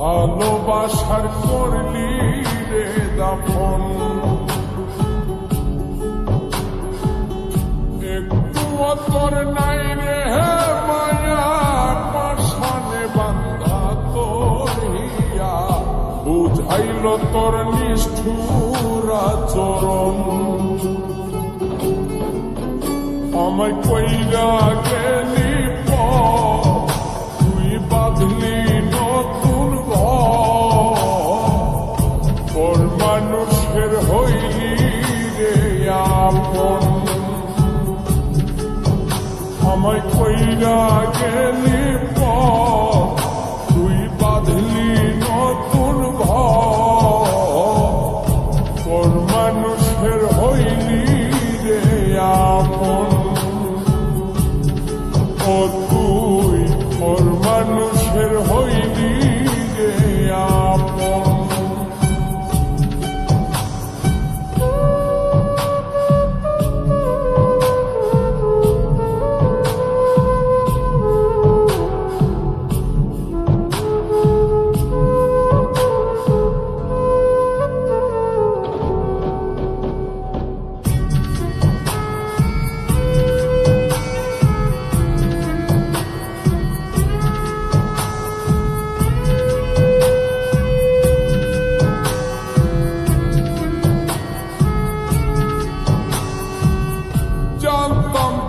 ভালোবাসার করলি রে দাফন তোর নাই রে মায়া পাশানে বান্ধা তোর বুঝাইল তোর নিষ্ঠুরা চরণ আমায় কইরা গেলি তুই বাঁধলি নতুন ঘর মানুষের হইলি রে আপন আমায় কইরা গেলি পর,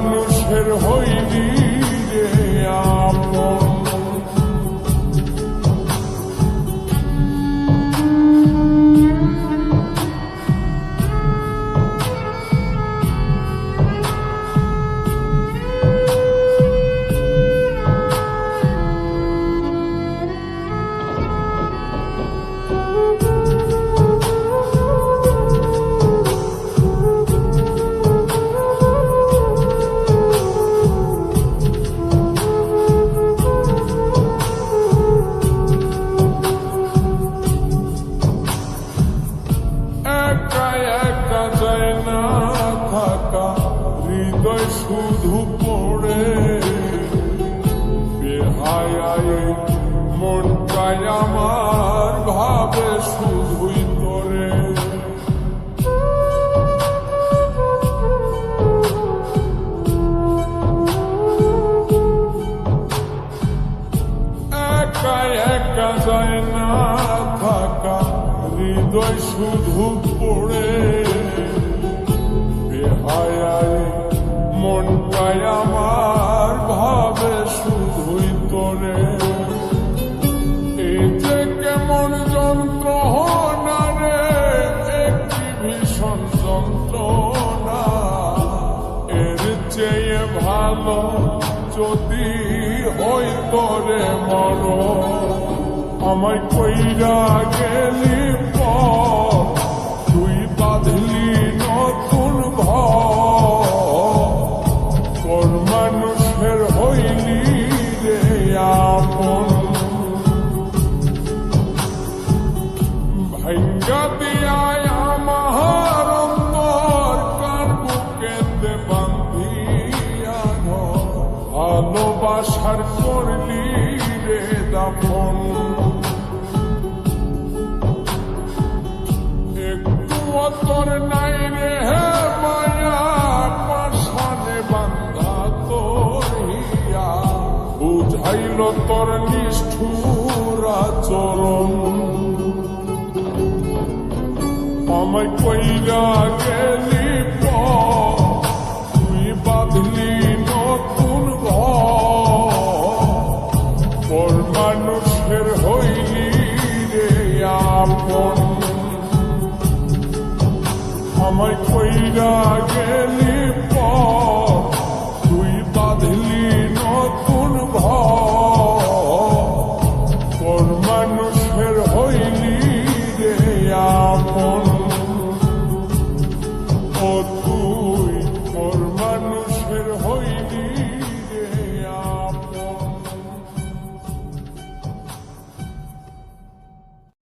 ওর মানুষের হইলি রে হৃদয় শুধু পড়ে। বেহায় মনটাই আমার ভাবে শুধুই তোরে। যায় না থাকা হৃদয় বেহায় মনটাই আমার, ভাবে শুধুই তোরে। এই যে কেমন যন্ত্রণা রে একটি ভীষণ যন্ত্রণা। এর চেয়ে ভালো যদি হইতো রে মর আমায় কইরা গেলি পর ভালোবাসার করলি রে দাফন একটু তোর নাই রে মায়া পাশানে বান্ধা তোর বুঝাইল তোর নিষ্ঠুর আচরণ। আমায় কইরা গেলি আমায় কইরা গেলি